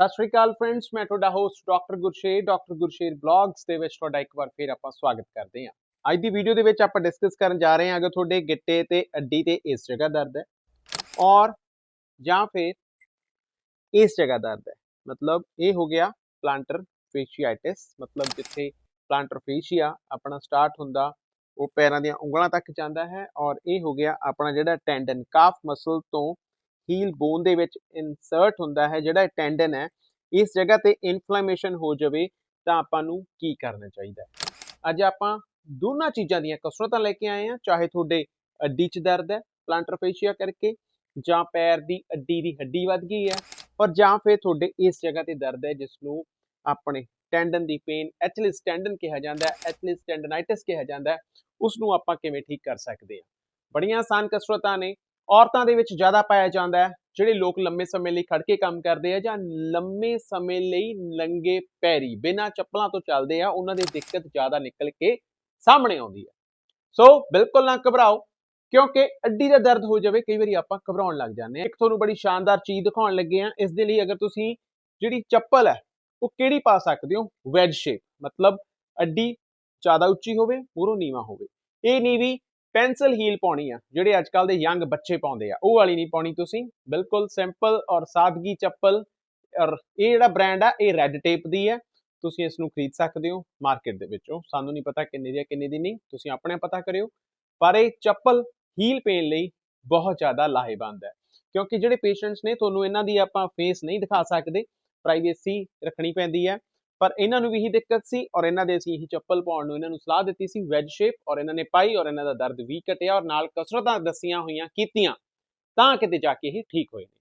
ਸਤਿ ਸ਼੍ਰੀ ਅਕਾਲ ਫਰੈਂਡਸ ਮੈਂ ਤੁਹਾਡਾ host doctor Gursher doctor Gursher blogs ਦੇ ਵਿੱਚ ਤੁਹਾਡਾ ਇੱਕ ਵਾਰ ਫੇਰ ਆਪਾਂ ਸਵਾਗਤ ਕਰਦੇ ਹਾਂ। ਅੱਜ ਦੀ ਵੀਡੀਓ ਦੇ ਵਿੱਚ ਆਪਾਂ ਡਿਸਕਸ ਕਰਨ ਜਾ ਰਹੇ ਹਾਂ ਅਗਰ ਤੁਹਾਡੇ ਗਿੱਟੇ ਤੇ ਅੱਡੀ ਤੇ ਇਸ ਜਗ੍ਹਾ ਦਰਦ ਹੈ ਔਰ ਜਾਂ ਫਿਰ ਇਸ ਜਗ੍ਹਾ ਦਰਦ ਹੈ। ਮਤਲਬ ਇਹ ਹੋ ਗਿਆ ਪਲਾਂਟਰ ਫੇਸ਼ੀਆਟਿਸ ਮਤਲਬ ਜਿੱਥੇ ਪਲਾਂਟਰ ਫੇਸ਼ੀਆ ਆਪਣਾ ਸਟਾਰਟ ਹੁੰਦਾ, ਉਹ ਪੈਰਾਂ ਦੀਆਂ ਉਂਗਲਾਂ ਤੱਕ ਜਾਂਦਾ ਹੈ ਔਰ ਇਹ ਹੋ ਗਿਆ ਆਪਣਾ ਜਿਹੜਾ ਟੈਂਡਨ ਕਾਫ ਮਸਲ ਤੋਂ ਹੀਲ ਬੋਨ ਦੇ ਵਿੱਚ ਇਨਸਰਟ ਹੁੰਦਾ ਹੈ, ਜਿਹੜਾ ਟੈਂਡਨ ਹੈ, ਇਸ ਜਗ੍ਹਾ ਤੇ ਇਨਫਲੇਮੇਸ਼ਨ ਹੋ ਜਾਵੇ ਤਾਂ ਆਪਾਂ ਨੂੰ ਕੀ ਕਰਨਾ ਚਾਹੀਦਾ ਹੈ? ਅੱਜ ਆਪਾਂ ਦੋਨਾਂ ਚੀਜ਼ਾਂ ਦੀਆਂ ਕਸਰਤਾਂ ਲੈ ਕੇ ਆਏ ਹਾਂ, ਚਾਹੇ ਤੁਹਾਡੇ ਅੱਡੀ 'ਚ ਦਰਦ ਹੈ ਪਲਾਂਟਰ ਫੇਸ਼ੀਆ ਕਰਕੇ, ਜਾਂ ਪੈਰ ਦੀ ਅੱਡੀ ਦੀ ਹੱਡੀ ਵੱਧ ਗਈ ਹੈ ਔਰ ਜਾਂ ਫਿਰ ਤੁਹਾਡੇ ਇਸ ਜਗ੍ਹਾ ਤੇ ਦਰਦ ਹੈ, ਜਿਸ ਨੂੰ ਆਪਣੇ ਟੈਂਡਨ ਦੀ ਪੇਨ ਐਚਲਿਸ ਟੈਂਡਨ ਕਿਹਾ ਜਾਂਦਾ ਹੈ ਐਚਲਿਸ ਟੈਂਡਨਾਈਟਿਸ ਕਿਹਾ ਜਾਂਦਾ ਹੈ, ਉਸ ਨੂੰ ਆਪਾਂ ਕਿਵੇਂ ਠੀਕ ਕਰ ਸਕਦੇ ਹਾਂ? ਬੜੀਆਂ ਆਸਾਨ ਕਸਰਤਾਂ ਨੇ ਔਰਤਾਂ ਦੇ ਵਿੱਚ ਜ਼ਿਆਦਾ ਪਾਇਆ ਜਾਂਦਾ ਹੈ, ਜਿਹੜੇ ਲੋਕ ਲੰਮੇ ਸਮੇਂ ਲਈ ਖੜ ਕੇ ਕੰਮ ਕਰਦੇ ਆ ਜਾਂ ਲੰਮੇ ਸਮੇਂ ਲਈ ਨੰਗੇ ਪੈਰੀ, ਬਿਨਾਂ ਚੱਪਲਾਂ ਤੋਂ ਚੱਲਦੇ ਆ, ਉਹਨਾਂ ਦੀ ਦਿੱਕਤ ਜ਼ਿਆਦਾ ਨਿਕਲ ਕੇ ਸਾਹਮਣੇ ਆਉਂਦੀ ਹੈ। ਸੋ ਬਿਲਕੁਲ ਨਾ ਘਬਰਾਓ, ਕਿਉਂਕਿ ਅੱਡੀ ਦਾ ਦਰਦ ਹੋ ਜਾਵੇ, ਕਈ ਵਾਰੀ ਆਪਾਂ ਘਬਰਾਉਣ ਲੱਗ ਜਾਂਦੇ ਆ ਇੱਕ ਤੁਹਾਨੂੰ ਬੜੀ ਸ਼ਾਨਦਾਰ ਚੀਜ਼ ਦਿਖਾਉਣ ਲੱਗੇ ਆ ਇਸ ਦੇ ਲਈ ਅਗਰ ਤੁਸੀਂ ਜਿਹੜੀ ਚੱਪਲ ਹੈ, ਉਹ ਕਿਹੜੀ ਪਾ ਸਕਦੇ ਹੋ? ਵੈਜ ਸ਼ੇਪ ਮਤਲਬ ਅੱਡੀ ਜ਼ਿਆਦਾ ਉੱਚੀ ਹੋਵੇ ਮੂਰੋਂ ਨੀਵਾ ਹੋਵੇ। ਇਹ ਨੀਵੀ ਪੈਨਸਲ ਹੀਲ ਪਾਉਣੀ ਆ, ਜਿਹੜੇ ਅੱਜ ਕੱਲ ਦੇ ਯੰਗ ਬੱਚੇ ਪਾਉਂਦੇ ਆ। ਉਹ ਵਾਲੀ ਨਹੀਂ ਪਾਉਣੀ ਤੁਸੀਂ। ਬਿਲਕੁਲ ਸਿੰਪਲ ਔਰ ਸਾਦਗੀ ਚੱਪਲ ਔਰ ਇਹ ਜਿਹੜਾ ਬ੍ਰਾਂਡ ਆ, ਇਹ ਰੈੱਡ ਟੇਪ ਦੀ ਹੈ ਤੁਸੀਂ ਇਸ ਨੂੰ ਖਰੀਦ ਸਕਦੇ ਹੋ ਮਾਰਕੀਟ ਦੇ ਵਿੱਚੋਂ। ਸਾਨੂੰ ਨਹੀਂ ਪਤਾ ਕਿੰਨੇ ਦੀ ਹੈ ਕਿੰਨੇ ਦੀ ਨਹੀਂ। ਤੁਸੀਂ ਆਪਣੇ ਪਤਾ ਕਰਿਓ। ਪਰ ਇਹ ਚੱਪਲ ਹੀਲ ਪੇਨ ਲਈ ਬਹੁਤ ਜ਼ਿਆਦਾ ਲਾਹੇਵੰਦ ਹੈ। ਕਿਉਂਕਿ ਜਿਹੜੇ ਪੇਸ਼ੈਂਟਸ ਨੇ, ਤੁਹਾਨੂੰ ਇਹਨਾਂ ਦੀ ਆਪਾਂ ਫੇਸ ਨਹੀਂ ਦਿਖਾ ਸਕਦੇ। ਪ੍ਰਾਈਵੇਸੀ ਰੱਖਣੀ ਪੈਂਦੀ ਹੈ। ਪਰ ਇਹਨਾਂ ਨੂੰ ਵੀ ਇਹੀ ਦਿੱਕਤ ਸੀ ਔਰ ਇਹਨਾਂ ਦੇ ਅਸੀਂ ਇਹੀ ਚੱਪਲ ਪਾਉਣ ਨੂੰ ਇਹਨਾਂ ਨੂੰ ਸਲਾਹ ਦਿੱਤੀ ਸੀ ਵੈਜ ਸ਼ੇਪ ਔਰ ਇਹਨਾਂ ਨੇ ਪਾਈ ਔਰ ਇਹਨਾਂ ਦਾ ਦਰਦ ਵੀ ਘਟਿਆ ਔਰ ਨਾਲ ਕਸਰਤਾਂ ਦੱਸੀਆਂ ਹੋਈਆਂ ਕੀਤੀਆਂ, ਤਾਂ ਕਿਤੇ ਜਾ ਕੇ ਇਹ ਠੀਕ ਹੋਏ ਨੇ।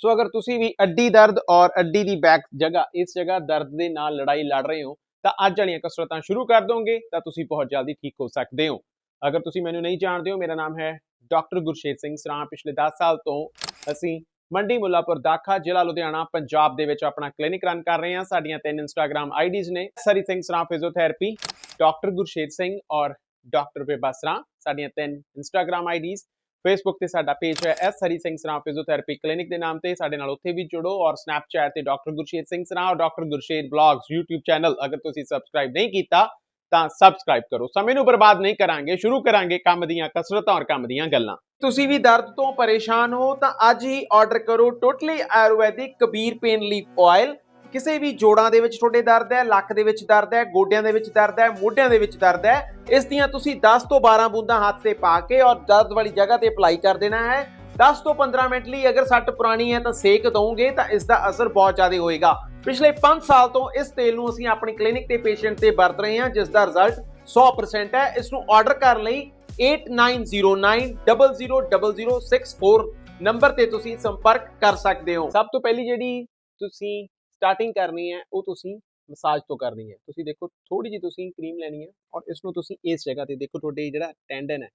ਸੋ ਅਗਰ ਤੁਸੀਂ ਵੀ ਅੱਡੀ ਦਰਦ ਔਰ ਅੱਡੀ ਦੀ ਬੈਕ ਜਗ੍ਹਾ, ਇਸ ਜਗ੍ਹਾ ਦਰਦ ਦੇ ਨਾਲ ਲੜਾਈ ਲੜ ਰਹੇ ਹੋ, ਤਾਂ ਅੱਜ ਵਾਲੀਆਂ ਕਸਰਤਾਂ ਸ਼ੁਰੂ ਕਰ ਦੋਗੇ, ਤਾਂ ਤੁਸੀਂ ਬਹੁਤ ਜਲਦੀ ਠੀਕ ਹੋ ਸਕਦੇ ਹੋ। ਅਗਰ ਤੁਸੀਂ ਮੈਨੂੰ ਨਹੀਂ ਜਾਣਦੇ ਹੋ, ਮੇਰਾ ਨਾਮ ਹੈ ਡਾਕਟਰ ਗੁਰਸ਼ੇਤ ਸਿੰਘ ਸਰਾਂ। ਪਿਛਲੇ 10 ਸਾਲ ਤੋਂ ਅਸੀਂ ਮੰਡੀ ਮੁੱਲਾਪੁਰ ਦਾਖਾ ਜ਼ਿਲ੍ਹਾ ਲੁਧਿਆਣਾ, ਪੰਜਾਬ ਦੇ ਵਿੱਚ ਆਪਣਾ ਕਲੀਨਿਕ ਰਨ ਕਰ ਰਹੇ ਹਾਂ। ਸਾਡੀਆਂ ਤਿੰਨ ਇੰਸਟਾਗ੍ਰam ਆਈਡੀਜ਼ ਨੇ। ਸਰੀ ਸਿੰਘ ਸਰਾਂ ਫਿਜ਼ੀਓਥੈਰੇਪੀ ਡਾਕਟਰ ਗੁਰਸ਼ੇਰ ਸਿੰਘ ਔਰ ਡਾਕਟਰ ਬੇਬਾ ਸਰਾਂ। ਸਾਡੀਆਂ ਤਿੰਨ ਇੰਸਟਾਗ੍ਰam ਆਈਡੀਜ਼ ਫੇਸਬੁੱਕ ਤੇ ਸਾਡਾ ਪੇਜ ਹੈ ਐਸ ਹਰੀ ਸਿੰਘ ਸਰਾਂ ਫਿਜ਼ੀਓਥੈਰੇਪੀ ਕਲੀਨਿਕ ਦੇ ਨਾਮ ਤੇ। ਸਾਡੇ ਨਾਲ ਉੱਥੇ ਵੀ ਜੁੜੋ ਔਰ ਸਨੈਪਚੈਟ ਤੇ ਡਾਕਟਰ ਗੁਰਸ਼ੇਤ ਸਿੰਘ ਸਰਾਂ ਔਰ doctor Gursher blogs YouTube channel ਅਗਰ ਤੁਸੀਂ ਸਬਸਕ੍ਰਾਈਬ ਨਹੀਂ ਕੀਤਾ ਤਾਂ ਸਬਸਕ੍ਰਾਈਬ ਕਰੋ। ਸਮੇਂ ਨੂੰ ਬਰਬਾਦ ਨਹੀਂ ਕਰਾਂਗੇ, ਸ਼ੁਰੂ ਕਰਾਂਗੇ ਕੰਮ ਦੀਆਂ ਕਸਰਤਾਂ ਔਰ ਕੰਮ ਦੀਆਂ ਗੱਲਾਂ। ਤੁਸੀਂ ਵੀ ਦਰਦ ਤੋਂ ਪਰੇਸ਼ਾਨ ਹੋ ਤਾਂ ਅੱਜ ਹੀ ਆਰਡਰ ਕਰੋ totally Ayurvedic Kabir pain leaf oil ਕਿਸੇ ਵੀ ਜੋੜਾਂ ਦੇ ਵਿੱਚ ਤੁਹਾਡੇ ਦਰਦ ਹੈ, ਲੱਕ ਦੇ ਵਿੱਚ ਦਰਦ ਹੈ, ਗੋਡਿਆਂ ਦੇ ਵਿੱਚ ਦਰਦ ਹੈ, ਮੋਢਿਆਂ ਦੇ ਵਿੱਚ ਦਰਦ ਹੈ, ਇਸ ਦੀਆਂ ਤੁਸੀਂ 10 ਤੋਂ 12 ਬੂੰਦਾਂ ਹੱਥ ਤੇ ਪਾ ਕੇ ਔਰ ਦਰਦ ਵਾਲੀ ਜਗ੍ਹਾ ਤੇ ਅਪਲਾਈ ਕਰ ਦੇਣਾ ਹੈ। 10 ਤੋਂ 15 ਮਿੰਟ ਲਈ ਅਗਰ ਸੱਟ ਪੁਰਾਣੀ ਹੈ ਤਾਂ ਸੇਕ ਦਵੋਗੇ ਤਾਂ ਇਸ ਦਾ ਅਸਰ ਬਹੁਤ ਜ਼ਿਆਦਾ ਹੋਏਗਾ। ਪਿਛਲੇ 5 ਸਾਲ ਤੋਂ ਇਸ ਤੇਲ ਨੂੰ ਅਸੀਂ ਆਪਣੀ ਕਲੀਨਿਕ ਤੇ ਪੇਸ਼ੈਂਟ ਤੇ ਵਰਤ ਰਹੇ ਹਾਂ, ਜਿਸ ਦਾ ਰਿਜ਼ਲਟ 100% ਹੈ। ਇਸ ਨੂੰ ਆਰਡਰ ਕਰਨ ਲਈ 8909000064 ਨੰਬਰ ਤੇ ਤੁਸੀਂ ਸੰਪਰਕ ਕਰ ਸਕਦੇ ਹੋ। ਸਭ ਤੋਂ ਪਹਿਲੀ ਜਿਹੜੀ ਤੁਸੀਂ ਸਟਾਰਟਿੰਗ ਕਰਨੀ ਹੈ, ਉਹ ਤੁਸੀਂ ਮਸਾਜ ਤੋਂ ਕਰਨੀ ਹੈ। ਤੁਸੀਂ ਦੇਖੋ ਥੋੜੀ ਜਿਹੀ ਤੁਸੀਂ ਕਰੀਮ ਲੈਣੀ ਹੈ ਔਰ ਇਸ ਨੂੰ ਤੁਸੀਂ ਇਸ ਜਗ੍ਹਾ ਤੇ ਦੇਖੋ, ਤੁਹਾਡੇ ਜਿਹੜਾ ਟੈਂਡਨ ਹੈ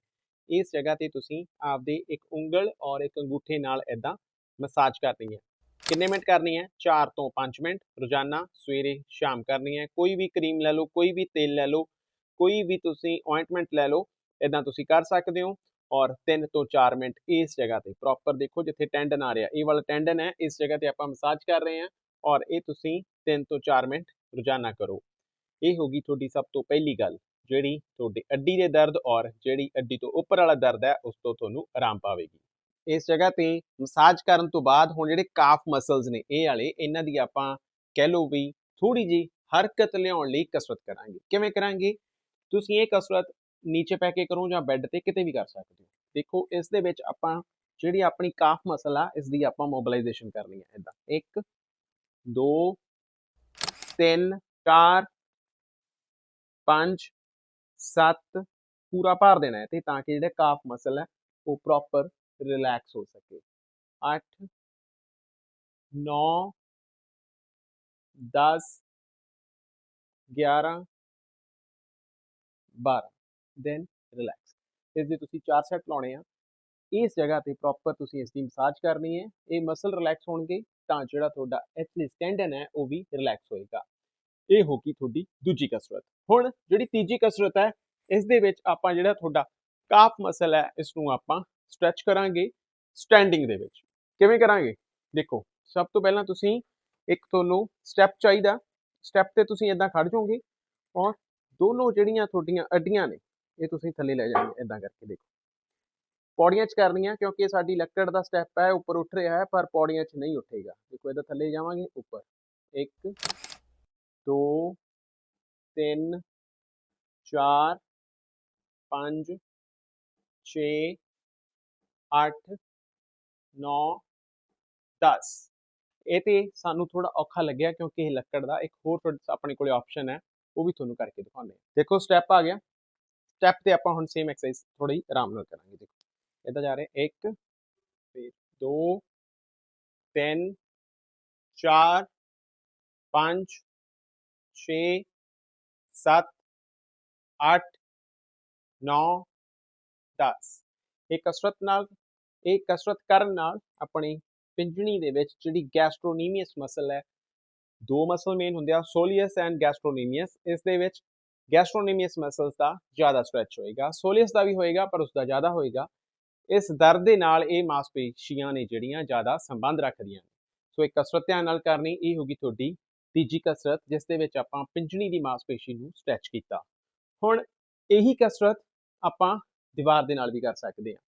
ਇਸ ਜਗ੍ਹਾ ਤੇ ਤੁਸੀਂ ਆਪਦੇ ਇੱਕ ਉਂਗਲ ਔਰ ਇੱਕ ਅੰਗੂਠੇ ਨਾਲ ਇਦਾਂ ਮਸਾਜ ਕਰਨੀ ਹੈ। ਕਿੰਨੇ ਮਿੰਟ ਕਰਨੀ ਹੈ? 4 ਤੋਂ 5 ਮਿੰਟ। ਰੋਜ਼ਾਨਾ ਸਵੇਰੇ, ਸ਼ਾਮ ਕਰਨੀ ਹੈ। ਕੋਈ ਵੀ ਕਰੀਮ ਲੈ ਲਓ, ਕੋਈ ਵੀ ਤੇਲ ਲੈ ਲਓ, ਕੋਈ ਵੀ ਤੁਸੀਂ ਆਇੰਟਮੈਂਟ ਲੈ ਲਓ ਇਦਾਂ ਤੁਸੀਂ ਕਰ ਸਕਦੇ ਹੋ। ਔਰ 3 ਤੋਂ 4 ਮਿੰਟ ਇਸ ਜਗ੍ਹਾ ਤੇ। ਪ੍ਰੋਪਰ ਦੇਖੋ ਜਿੱਥੇ ਟੈਂਡਨ ਆ ਰਿਹਾ। ਇਹ ਵਾਲਾ ਟੈਂਡਨ ਹੈ, ਇਸ ਜਗ੍ਹਾ ਤੇ ਆਪਾਂ ਮਸਾਜ ਕਰ ਰਹੇ ਹਾਂ। ਔਰ ਇਹ ਤੁਸੀਂ 3 ਤੋਂ 4 ਮਿੰਟ ਰੋਜ਼ਾਨਾ ਕਰੋ। ਇਹ ਹੋਗੀ ਤੁਹਾਡੀ ਸਭ ਤੋਂ ਪਹਿਲੀ ਗੱਲ। ਜਿਹੜੀ ਤੁਹਾਡੇ ਅੱਡੀ ਦੇ ਦਰਦ ਔਰ ਜਿਹੜੀ ਅੱਡੀ ਤੋਂ ਉੱਪਰ ਵਾਲਾ ਦਰਦ ਹੈ, ਉਸ ਤੋਂ ਤੁਹਾਨੂੰ ਆਰਾਮ ਪਾਵੇਗੀ। ਇਸ ਜਗ੍ਹਾ ਤੇ ਮਸਾਜ ਕਰਨ ਤੋਂ ਬਾਅਦ ਹੁਣ ਜਿਹੜੇ ਕਾਫ ਮਸਲਸ ਨੇ, ਇਹ ਵਾਲੇ, ਇਹਨਾਂ ਦੀ ਆਪਾਂ ਕਹਿ ਲਓ ਵੀ ਥੋੜੀ ਜੀ ਹਰਕਤ ਲਿਆਉਣ ਲਈ ਕਸਰਤ ਕਰਾਂਗੇ। ਕਿਵੇਂ ਕਰਾਂਗੇ? ਤੁਸੀਂ ਇਹ ਕਸਰਤ ਨੀਚੇ ਪੈ ਕੇ ਕਰੋ ਜਾਂ ਬੈੱਡ ਤੇ ਕਿਤੇ ਵੀ ਕਰ ਸਕਦੇ ਹੋ। ਦੇਖੋ, ਇਸ ਦੇ ਵਿੱਚ ਆਪਾਂ ਜਿਹੜੀ ਆਪਣੀ ਕਾਫ ਮਸਲ ਆ, ਇਸ ਦੀ ਆਪਾਂ ਮੋਬਿਲਾਈਜੇਸ਼ਨ ਕਰਨੀ ਹੈ ਇਦਾਂ 1 2 3 4 5 7 ਪੂਰਾ ਭਾਰ ਦੇਣਾ ਹੈ ਤੇ ਤਾਂ ਕਿ ਜਿਹੜਾ ਕਾਫ ਮਸਲ ਹੈ ਉਹ ਪ੍ਰੋਪਰ ਰਿਲੈਕਸ ਹੋ ਸਕੇ। 8 9 10 11 12 ਦੈਨ ਰਿਲੈਕਸ ਇਸ ਦੇ ਤੁਸੀਂ ਚਾਰ ਸੈਟ ਲਾਉਣੇ ਆ, ਇਸ ਜਗ੍ਹਾ ਤੇ ਪ੍ਰੋਪਰ ਤੁਸੀਂ ਇਸ ਦੀ ਮਸਾਜ ਕਰਨੀ ਹੈ। ਇਹ ਮਸਲ ਰਿਲੈਕਸ ਹੋਣਗੇ ਤਾਂ ਜਿਹੜਾ ਤੁਹਾਡਾ ਐਥਲੀਟ ਟੈਂਡਨ ਹੈ ਉਹ ਵੀ ਰਿਲੈਕਸ ਹੋਏਗਾ। ਇਹ ਹੋ ਗਈ ਤੁਹਾਡੀ ਦੂਜੀ ਕਸਰਤ। ਹੁਣ ਜਿਹੜੀ ਤੀਜੀ ਕਸਰਤ ਹੈ, ਇਸ ਦੇ ਵਿੱਚ ਆਪਾਂ ਜਿਹੜਾ ਤੁਹਾਡਾ ਕਾਫ ਮਸਲ ਹੈ ਇਸ ਨੂੰ ਆਪਾਂ ਸਟ੍ਰੈਚ ਕਰਾਂਗੇ ਸਟੈਂਡਿੰਗ ਦੇ ਵਿੱਚ। ਕਿਵੇਂ ਕਰਾਂਗੇ? ਦੇਖੋ, ਸਭ ਤੋਂ ਪਹਿਲਾਂ ਤੁਸੀਂ ਇੱਕ ਤੁਹਾਨੂੰ ਸਟੈਪ ਚਾਹੀਦਾ। ਸਟੈਪ ਤੇ ਤੁਸੀਂ ਇਦਾਂ ਖੜ ਜਾਓਗੇ ਔਰ ਦੋਨੋਂ ਜਿਹੜੀਆਂ ਤੁਹਾਡੀਆਂ ਅੱਡੀਆਂ ਨੇ, ਇਹ ਤੁਸੀਂ ਥੱਲੇ ਲੈ ਜਾਣੀ ਇਦਾਂ ਕਰਕੇ ਦੇਖੋ। ਪੌੜੀਆਂ 'ਚ ਕਰਨੀਆਂ ਕਿਉਂਕਿ ਇਹ ਸਾਡੀ ਲੱਕੜ ਦਾ ਸਟੈਪ ਹੈ, ਉੱਪਰ ਉੱਠ ਰਿਹਾ ਹੈ, ਪਰ ਪੌੜੀਆਂ 'ਚ ਨਹੀਂ ਉੱਠੇਗਾ। ਦੇਖੋ, ਇਹਦਾ ਥੱਲੇ ਜਾਵਾਂਗੇ, ਉੱਪਰ। 1 2 3 4 5 6 8 9 10 ਇਹ ਤੇ ਸਾਨੂੰ ਥੋੜਾ ਔਖਾ ਲੱਗਿਆ ਕਿਉਂਕਿ ਇਹ ਲੱਕੜ ਦਾ ਇੱਕ ਹੋਰ ਤੁਹਾਡੇ ਆਪਣੇ ਕੋਲੇ ਆਪਸ਼ਨ ਹੈ, ਉਹ ਵੀ ਤੁਹਾਨੂੰ ਕਰਕੇ ਦਿਖਾਉਂਦੇ ਹਾਂ। ਦੇਖੋ ਸਟੈਪ ਆ ਗਿਆ। ਸਟੈਪ ਤੇ ਆਪਾਂ ਹੁਣ ਸੇਮ ਐਕਸਰਸਾਈਜ਼ ਥੋੜੀ ਆਰਾਮ ਨਾਲ ਕਰਾਂਗੇ, ਦੇਖੋ। ਇਦਾਂ ਜਾ ਰਹੇ 1 ਫਿਰ 2 3 4 5 6 7 8 9 10 ਇਹ ਕਸਰਤ ਨਾਲ, ਇਹ ਕਸਰਤ ਕਰਨ ਨਾਲ ਆਪਣੀ ਪਿੰਜਣੀ ਦੇ ਵਿੱਚ ਜਿਹੜੀ ਗੈਸਟ੍ਰੋਨੀਮੀਅਸ ਮਸਲ ਹੈ, ਦੋ ਮਸਲ ਮੇਨ ਹੁੰਦੇ ਆ ਸੋਲੀਅਸ ਐਂਡ ਗੈਸਟ੍ਰੋਨੀਮੀਅਸ ਇਸ ਦੇ ਵਿੱਚ ਗੈਸਟ੍ਰੋਨੀਮੀਅਸ ਮਸਲਸ ਦਾ ਜ਼ਿਆਦਾ ਸਟ੍ਰੈਚ ਹੋਏਗਾ ਸੋਲੀਅਸ ਦਾ ਵੀ ਹੋਏਗਾ, ਪਰ ਉਸ ਦਾ ਜ਼ਿਆਦਾ ਹੋਏਗਾ। ਇਸ ਦਰਦ ਦੇ ਨਾਲ ਇਹ ਮਾਸਪੇਸ਼ੀਆਂ ਨੇ ਜਿਹੜੀਆਂ ਜ਼ਿਆਦਾ ਸੰਬੰਧ ਰੱਖਦੀਆਂ ਨੇ। ਸੋ ਇਹ ਕਸਰਤ ਧਿਆਨ ਨਾਲ ਕਰਨੀ, ਇਹ ਹੋਗੀ ਤੁਹਾਡੀ ਤੀਜੀ ਕਸਰਤ, ਜਿਸ ਦੇ ਵਿੱਚ ਆਪਾਂ ਪਿੰਜਣੀ ਦੀ ਮਾਸਪੇਸ਼ੀ ਨੂੰ ਸਟ੍ਰੈਚ ਕੀਤਾ। ਹੁਣ ਇਹੀ ਕਸਰਤ ਆਪਾਂ ਦੀਵਾਰ ਦੇ ਨਾਲ ਵੀ ਕਰ ਸਕਦੇ ਹਾਂ।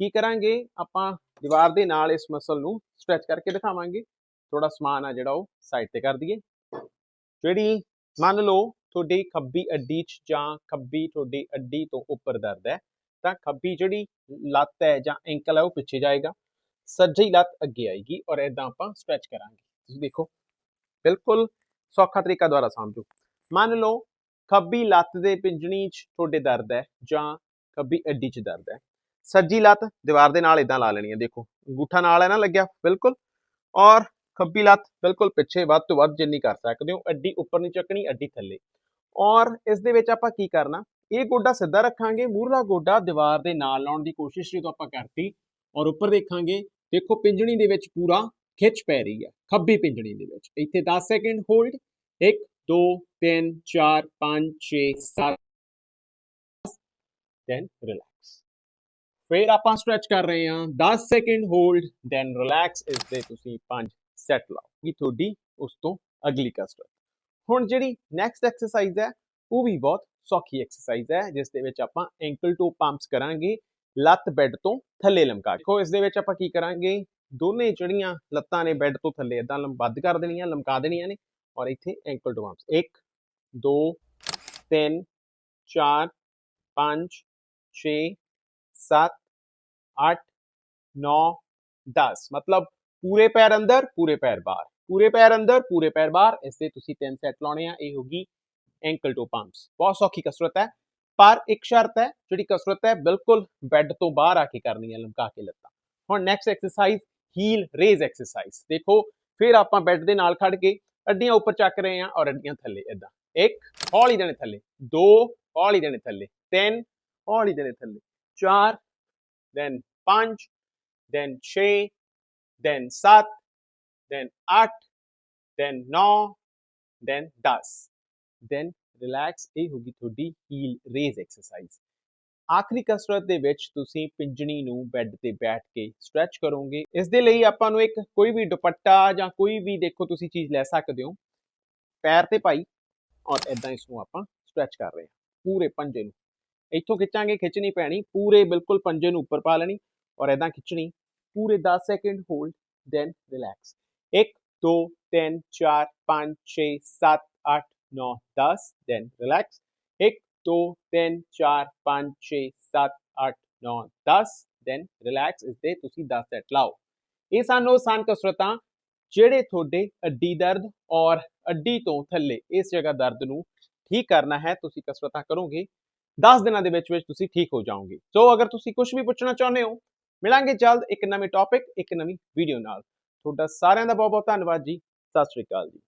ਕੀ ਕਰਾਂਗੇ? ਆਪਾਂ ਦੀਵਾਰ ਦੇ ਨਾਲ ਇਸ ਮਸਲ ਨੂੰ ਸਟ੍ਰੈਚ ਕਰਕੇ ਦਿਖਾਵਾਂਗੇ। ਥੋੜਾ ਸਮਾਨ ਆ ਜਿਹੜਾ ਉਹ ਸਾਈਡ ਤੇ ਕਰ ਦਈਏ। ਜਿਹੜੀ, ਮੰਨ ਲਓ ਤੁਹਾਡੀ ਖੱਬੀ ਅੱਡੀ 'ਚ ਜਾਂ ਖੱਬੀ ਤੁਹਾਡੀ ਅੱਡੀ ਤੋਂ ਉੱਪਰ ਦਰਦ ਹੈ, ਤਾਂ ਖੱਬੀ ਜਿਹੜੀ ਲੱਤ ਹੈ ਜਾਂ ਐਂਕਲ ਹੈ ਉਹ ਪਿੱਛੇ ਜਾਏਗਾ। ਸੱਜੀ ਲੱਤ ਅੱਗੇ ਆਏਗੀ ਔਰ ਇਦਾਂ ਆਪਾਂ ਸਟ੍ਰੈਚ ਕਰਾਂਗੇ। ਤੁਸੀਂ ਦੇਖੋ। ਬਿਲਕੁਲ ਸੌਖਾ ਤਰੀਕਾ ਦੁਆਰਾ ਸਮਝੋ। ਮੰਨ ਲਓ, ਖੱਬੀ ਲੱਤ ਦੇ ਪਿੰਜਣੀ 'ਚ ਤੁਹਾਡੇ ਦਰਦ ਹੈ ਜਾਂ ਖੱਬੀ ਅੱਡੀ 'ਚ ਦਰਦ ਹੈ। ਸੱਜੀ ਲੱਤ ਦੀਵਾਰ ਦੇ ਨਾਲ ਇਦਾਂ ਲਾ ਲੈਣੀ ਹੈ, ਦੇਖੋ। ਅੰਗੂਠਾ ਨਾਲ ਹੈ ਨਾ ਲੱਗਿਆ, ਬਿਲਕੁਲ। ਔਰ ਖੱਬੀ ਲੱਤ ਬਿਲਕੁਲ ਪਿੱਛੇ ਵੱਧ ਤੋਂ ਵੱਧ ਜਿੰਨੀ ਕਰ ਸਕਦੇ ਹੋ, ਅੱਡੀ ਉੱਪਰ ਨਹੀਂ ਚੱਕਣੀ, ਅੱਡੀ ਥੱਲੇ। ਔਰ ਇਸ ਦੇ ਵਿੱਚ ਆਪਾਂ ਕੀ ਕਰਨਾ, ਇਹ ਗੋਡਾ ਸਿੱਧਾ ਰੱਖਾਂਗੇ, ਮੂਹਰਲਾ ਗੋਡਾ ਦੀਵਾਰ ਦੇ ਨਾਲ ਲਾਉਣ ਦੀ ਕੋਸ਼ਿਸ਼ ਜਦੋਂ ਆਪਾਂ ਕਰਤੀ ਔਰ ਉੱਪਰ ਦੇਖਾਂਗੇ, ਦੇਖੋ ਪਿੰਜਣੀ ਦੇ ਵਿੱਚ ਪੂਰਾ ਖਿੱਚ ਪੈ ਰਹੀ ਹੈ ਖੱਬੀ ਪਿੰਜਣੀ ਦੇ ਵਿੱਚ। ਇੱਥੇ 10 ਸੈਕਿੰਡ ਹੋਲਡ 1 2 3 4 5 6 7 ਦੈਨ ਰਿਲੈਕਸ ਫਿਰ ਆਪਾਂ ਸਟ੍ਰੈਚ ਕਰ ਰਹੇ ਹਾਂ। 10 ਸੈਕਿੰਡ ਹੋਲਡ ਦੈਨ ਰਿਲੈਕਸ ਇਸ ਦੇ ਤੁਸੀਂ 5 ਸੈਟ ਲਾਓ ਇਹ ਤੁਹਾਡੀ ਉਸ ਤੋਂ ਅਗਲੀ ਕਸਰਤ। ਹੁਣ ਜਿਹੜੀ ਨੈਕਸਟ ਐਕਸਰਸਾਈਜ਼ ਹੈ, ਉਹ ਵੀ ਬਹੁਤ ਸੌਖੀ ਐਕਸਰਸਾਈਜ਼ ਹੈ, ਜਿਸ ਦੇ ਵਿੱਚ ਆਪਾਂ ਐਂਕਲ ਟੂ ਪੰਪਸ ਕਰਾਂਗੇ, ਲੱਤ ਬੈੱਡ ਤੋਂ ਥੱਲੇ ਲਮਕਾ ਦੇਖੋ, ਇਸ ਦੇ ਵਿੱਚ ਆਪਾਂ ਕੀ ਕਰਾਂਗੇ? ਦੋਨੇ ਜਿਹੜੀਆਂ ਲੱਤਾਂ ਨੇ ਬੈੱਡ ਤੋਂ ਥੱਲੇ ਇਦਾਂ ਲੰਬੱਧ ਕਰ ਦੇਣੀਆਂ, ਲਮਕਾ ਦੇਣੀਆਂ ਨੇ ਔਰ ਇੱਥੇ ਐਂਕਲ ਟੂ ਪੰਪਸ 1 2 3 4 5 6 7 8 9 10 ਮਤਲਬ ਪੂਰੇ ਪੈਰ ਅੰਦਰ, ਪੂਰੇ ਪੈਰ ਬਾਹਰ। ਪੂਰੇ ਪੈਰ ਅੰਦਰ, ਪੂਰੇ ਪੈਰ ਬਾਹਰ। ਇਸ 'ਤੇ ਤੁਸੀਂ ਤਿੰਨ ਸੈੱਟ ਲਾਉਣੇ ਆ। ਇਹ ਹੋਗੀ ਐਂਕਲ ਟੂ ਪੰਪਸ ਬਹੁਤ ਸੌਖੀ ਕਸਰਤ ਹੈ, ਪਰ ਇੱਕ ਸ਼ਰਤ ਹੈ, ਜਿਹੜੀ ਕਸਰਤ ਹੈ, ਬਿਲਕੁਲ ਬੈੱਡ ਤੋਂ ਬਾਹਰ ਆ ਕੇ ਕਰਨੀ ਹੈ, ਲਮਕਾ ਕੇ ਲੱਤਾਂ। ਹੁਣ next exercise heel raise exercise ਦੇਖੋ ਫਿਰ ਆਪਾਂ ਬੈੱਡ ਦੇ ਨਾਲ ਖੜ ਕੇ ਅੱਡੀਆਂ ਉੱਪਰ ਚੱਕ ਰਹੇ ਹਾਂ ਔਰ ਅੱਡੀਆਂ ਥੱਲੇ ਇਦਾਂ ਇੱਕ ਹੌਲੀ ਦੇਣੇ ਥੱਲੇ ਦੋ ਹੌਲੀ ਦੇਣੇ ਥੱਲੇ ਤਿੰਨ ਹੌਲੀ ਦੇਣੇ ਥੱਲੇ ਚਾਰ then 5 then 6 then 7 then 8 then 9 then 10 then relax ਇਹ ਹੋਗੀ ਤੁਹਾਡੀ ਹੀਲ ਰੇਜ਼ ਐਕਸਰਸਾਈਜ਼ ਆਖਰੀ ਕਸਰਤ ਦੇ ਵਿੱਚ ਤੁਸੀਂ ਪਿੰਜਣੀ ਨੂੰ ਬੈੱਡ ਤੇ ਬੈਠ ਕੇ ਸਟ੍ਰੈਚ ਕਰੋਗੇ। ਇਸ ਦੇ ਲਈ ਆਪਾਂ ਨੂੰ ਇੱਕ ਕੋਈ ਵੀ ਦੁਪੱਟਾ ਜਾਂ ਕੋਈ ਵੀ ਦੇਖੋ ਤੁਸੀਂ ਚੀਜ਼ ਲੈ ਸਕਦੇ ਹੋ। ਪੈਰ ਤੇ ਪਾਈ ਔਰ ਇਦਾਂ ਇਸ ਨੂੰ ਆਪਾਂ ਸਟ੍ਰੈਚ ਕਰ ਰਹੇ ਹਾਂ, ਪੂਰੇ ਪੰਜੇ ਨੂੰ। ਇੱਥੋਂ ਖਿੱਚਾਂਗੇ, ਖਿੱਚਣੀ ਪੈਣੀ, ਪੂਰੇ ਬਿਲਕੁਲ ਪੰਜੇ ਨੂੰ ਉੱਪਰ ਪਾ ਲੈਣੀ ਔਰ ਇਦਾਂ ਖਿੱਚਣੀ, ਪੂਰੇ 10 second hold, then relax. 1 2 3 4 5 6 7 8 9 10 then relax. 2 3 4 5 6 7 8 9 10 then relax ਇਸ ਦੇ ਤੁਸੀਂ 10 ਸੈਟ ਲਾਓ। ਇਹ ਸਾਨੂੰ ਸਨ ਕਸਰਤਾਂ ਜਿਹੜੇ ਤੁਹਾਡੇ ਅੱਡੀ ਦਰਦ ਔਰ ਅੱਡੀ ਤੋਂ ਥੱਲੇ ਇਸ ਜਗ੍ਹਾ ਦਰਦ ਨੂੰ ਠੀਕ ਕਰਨਾ ਹੈ, ਤੁਸੀਂ ਕਸਰਤਾਂ ਕਰੋਗੇ 10 ਦਿਨਾਂ ਦੇ ਵਿੱਚ ਵਿੱਚ ਤੁਸੀਂ ਠੀਕ ਹੋ ਜਾਓਗੇ। ਸੋ ਅਗਰ ਤੁਸੀਂ ਕੁਝ ਵੀ ਪੁੱਛਣਾ ਚਾਹੁੰਦੇ ਹੋ, ਮਿਲਾਂਗੇ ਜਲਦ ਇੱਕ ਨਵੇਂ ਟੌਪਿਕ ਇੱਕ ਨਵੀਂ ਵੀਡੀਓ ਨਾਲ। ਤੁਹਾਡਾ ਸਾਰਿਆਂ ਦਾ ਬਹੁਤ ਬਹੁਤ ਧੰਨਵਾਦ ਜੀ। ਸਤਿ ਸ਼੍ਰੀ ਅਕਾਲ ਜੀ।